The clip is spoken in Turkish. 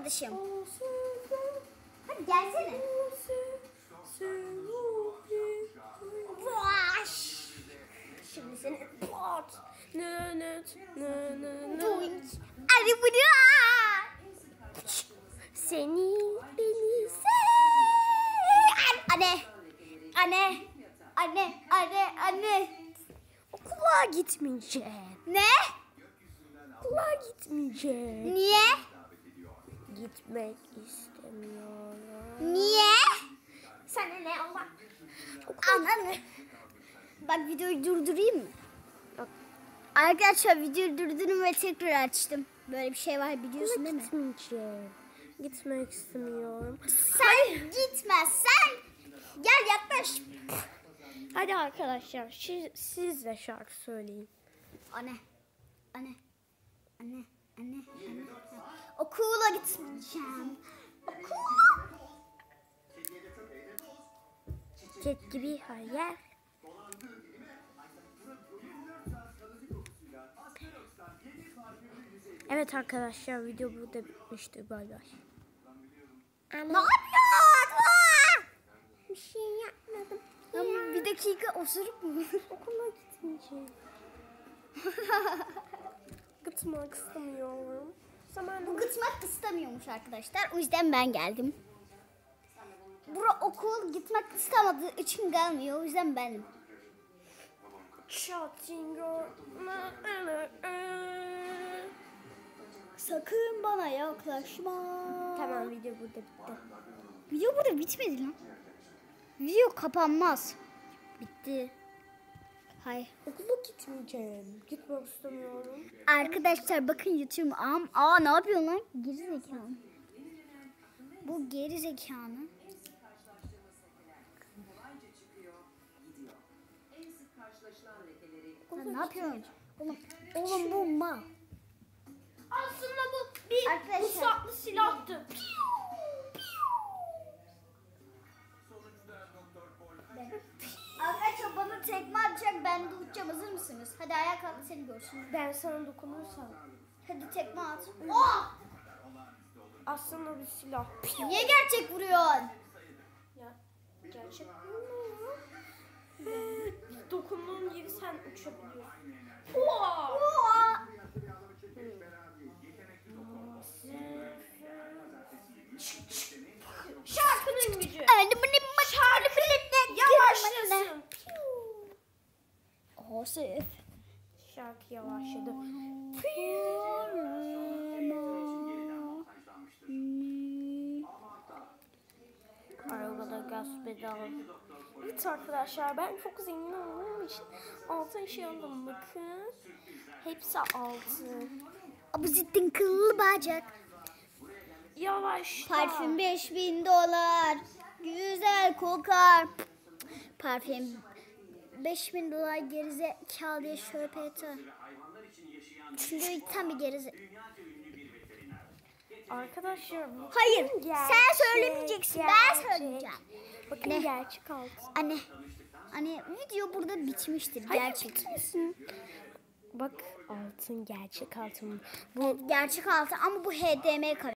arkadaşım. Hadi gelsene. Şimdi seni pot. Doink. Hadi bunu. Seni beni sev. Anne. Anne. Anne. Anne. Anne. Okula gitmeyeceğim. Ne? Okula gitmeyeceğim. Niye? Gitmek istemiyorum. Niye? Sana ne Allah? Ananı. Bak videoyu durdurayım mı? Yok. Arkadaşlar videoyu durdurdum ve tekrar açtım. Böyle bir şey var biliyorsun değil mi? gitmeyeceğim. Gitmek istemiyorum. Sen gitmezsen gel yaklaş. Hadi arkadaşlar siz, siz de şarkı söyleyin. Anne. Anne. Anne. Anne. Anne. Okula gitmeyeceğim. Okula. Çiçek gibi hayal. Evet arkadaşlar video burada bitmiştir. Bay bay. Ne yapıyorsun? Bir şey yapmadım. Ya bir dakika osuruk mu? Okula gitmeyeceğim. Gitmek istemiyorum. Zaman Bu gitmek istemiyormuş arkadaşlar. O yüzden ben geldim. Bura okul gitmek istemediği için gelmiyor. O yüzden benim. Chattingo. Sakın bana yaklaşma. Tamam video burada bitti. Video burada bitmedi lan. Video kapanmaz. Bitti. Hayır. Okula gitmeyeceğim. Gitmek istemiyorum. Arkadaşlar bakın YouTube. Am Aa ne yapıyorsun lan? Geri zekalı. Bu geri zekalı. Sen ne yapıyorsun? Oğlum, Oğlum bu ma. Aslında bu bir Arkadaşlar. uçaklı silahtı. Arkadaşlar uçacağım hazır mısınız? Hadi ayağa kalk seni görsün. Ben sana dokunursam. Hadi tekme at. Oh! Aslında bir silah. Niye gerçek vuruyorsun? Ya gerçek Dokunduğun gibi sen uçabiliyorsun. Oha! Oha! Horse. Şarkı yavaşladı. Arabada gaz pedalı. Evet arkadaşlar ben çok zengin olduğum için altın şey aldım bakın. Hepsi altın. Bu cidden kıllı bacak. Yavaş. Parfüm 5000 dolar. Güzel kokar. Parfüm 5000 dolar gerizekalı diye şöpete. Çünkü tam bir gerize. Arkadaşlar bu Hayır, gerçek, sen söylemeyeceksin, ben gerçek. söyleyeceğim. Bakın Ne? gerçek altın. Anne, anne video burada bitmiştir Hayır gerçek. bitmesin. Bak altın gerçek altın. Bu Gerçek altın ama bu HDMI kamera.